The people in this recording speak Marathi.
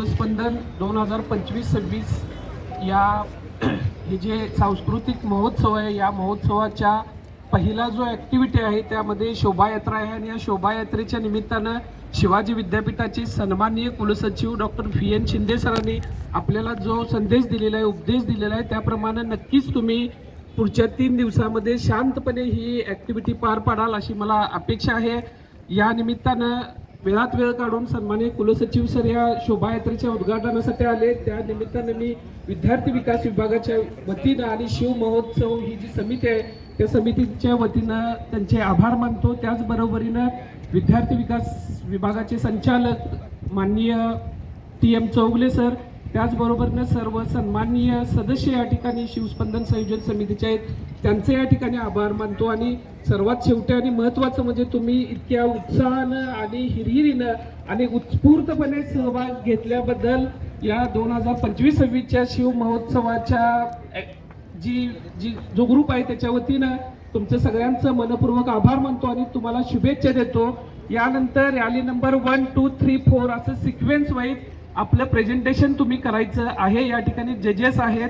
शिवस्पंदन दोन हजार पंचवीस सव्वीस या हे जे सांस्कृतिक महोत्सव आहे या महोत्सवाच्या पहिला जो ॲक्टिव्हिटी आहे त्यामध्ये शोभायात्रा आहे आणि या शोभायात्रेच्या निमित्तानं शिवाजी विद्यापीठाचे सन्माननीय कुलसचिव डॉक्टर व्ही एन शिंदे सरांनी आपल्याला जो संदेश दिलेला आहे उपदेश दिलेला आहे त्याप्रमाणे नक्कीच तुम्ही पुढच्या तीन दिवसामध्ये शांतपणे ही ॲक्टिव्हिटी पार पाडाल अशी मला अपेक्षा आहे. या निमित्तानं वेळात वेळ काढून सन्मान्य कुलसचिव सर या शोभायात्रेच्या उद्घाटनासाठी आले. त्या निमित्तानं मी विद्यार्थी विकास विभागाच्या वतीनं आणि शिव महोत्सव ही जी समिती आहे त्या समितीच्या वतीनं त्यांचे आभार मानतो. त्याचबरोबरीनं विद्यार्थी विकास विभागाचे संचालक माननीय टी एम चौगले सर त्याचबरोबरनं सर्व सन्माननीय सदस्य या ठिकाणी शिवस्पंदन संयोजन समितीचे आहेत. त्यांचे या ठिकाणी आभार मानतो आणि सर्वात शेवटी आणि महत्त्वाचं म्हणजे तुम्ही इतक्या उत्साहानं आणि हिरहिरीनं आणि उत्स्फूर्तपणे सहभाग घेतल्याबद्दल या दोन हजार पंचवीस सव्वीसच्या शिव महोत्सवाच्या जी जी जो ग्रुप आहे त्याच्या वतीनं तुमचं सगळ्यांचं मनपूर्वक आभार मानतो आणि तुम्हाला शुभेच्छा देतो. यानंतर rally number one two three four असं सिक्वेन्स वाईज आपलं प्रेझेंटेशन तुम्ही करायचं आहे या ठिकाणी जजेस आहेत